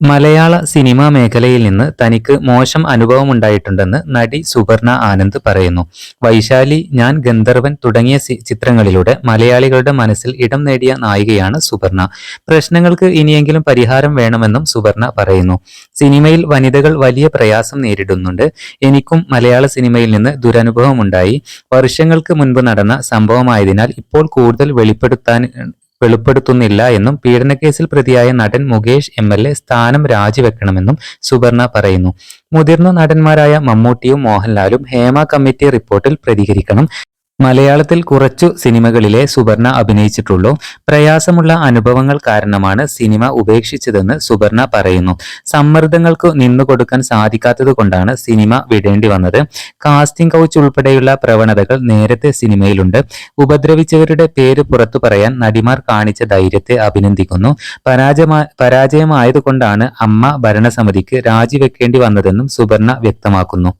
മലയാള cinema മേഖലയിൽ നിന്ന് തനിക്ക് മോശം അനുഭവമുണ്ടായിട്ടുണ്ടെന്ന് നടി സുപർണ ആനന്ദ് പറയുന്നു. വൈശാലി ഞാൻ ഗന്ധർവൻ തുടങ്ങിയ ചിത്രങ്ങളിലൂടെ മലയാളികളുടെ മനസ്സിൽ ഇടം നേടിയ നായികയാണ് സുപർണ പ്രശ്നങ്ങൾക്ക് ഇനിയെങ്കിലും പരിഹാരം വേണമെന്നും സുപർണ പറയുന്നു. സിനിമയിൽ വനിതകൾ വലിയ പ്രയാസം നേരിടുന്നുണ്ട്. എനിക്കും മലയാള സിനിമയിൽ നിന്ന് ദുരനുഭവമുണ്ടായി. വർഷങ്ങൾക്ക് മുൻപ് നടന്ന സംഭവമായതിനാൽ ഇപ്പോൾ കൂടുതൽ വെളിപ്പെടുത്താൻ വെളിപ്പെടുത്തുന്നില്ല എന്നും പീഡനക്കേസിൽ പ്രതിയായ നടൻ മുകേഷ് എം എൽ എ സ്ഥാനം രാജിവെക്കണമെന്നും സുവർണ പറയുന്നു. മുതിർന്ന നടന്മാരായ മമ്മൂട്ടിയും മോഹൻലാലും ഹേമ കമ്മിറ്റി റിപ്പോർട്ടിൽ പ്രതികരിക്കണം. മലയാളത്തിൽ കുറച്ചു സിനിമകളിലെ സുബർണ അഭിനയിച്ചിട്ടുള്ളൂ. പ്രയാസമുള്ള അനുഭവങ്ങൾ കാരണമാണ് സിനിമ ഉപേക്ഷിച്ചതെന്ന് സുബർണ പറയുന്നു. സമ്മർദ്ദങ്ങൾക്ക് നിന്നുകൊടുക്കാൻ സാധിക്കാത്തത് കൊണ്ടാണ് സിനിമ വിടേണ്ടി വന്നത്. കാസ്റ്റിംഗ് കൗച്ച് ഉൾപ്പെടെയുള്ള പ്രവണതകൾ നേരത്തെ സിനിമയിലുണ്ട്. ഉപദ്രവിച്ചവരുടെ പേര് പുറത്തു പറയാൻ നടിമാർ കാണിച്ച ധൈര്യത്തെ അഭിനന്ദിക്കുന്നു. പരാജയമാ പരാജയമായതുകൊണ്ടാണ് അമ്മ ഭരണസമിതിക്ക് രാജിവെക്കേണ്ടി വന്നതെന്നും സുബർണ വ്യക്തമാക്കുന്നു.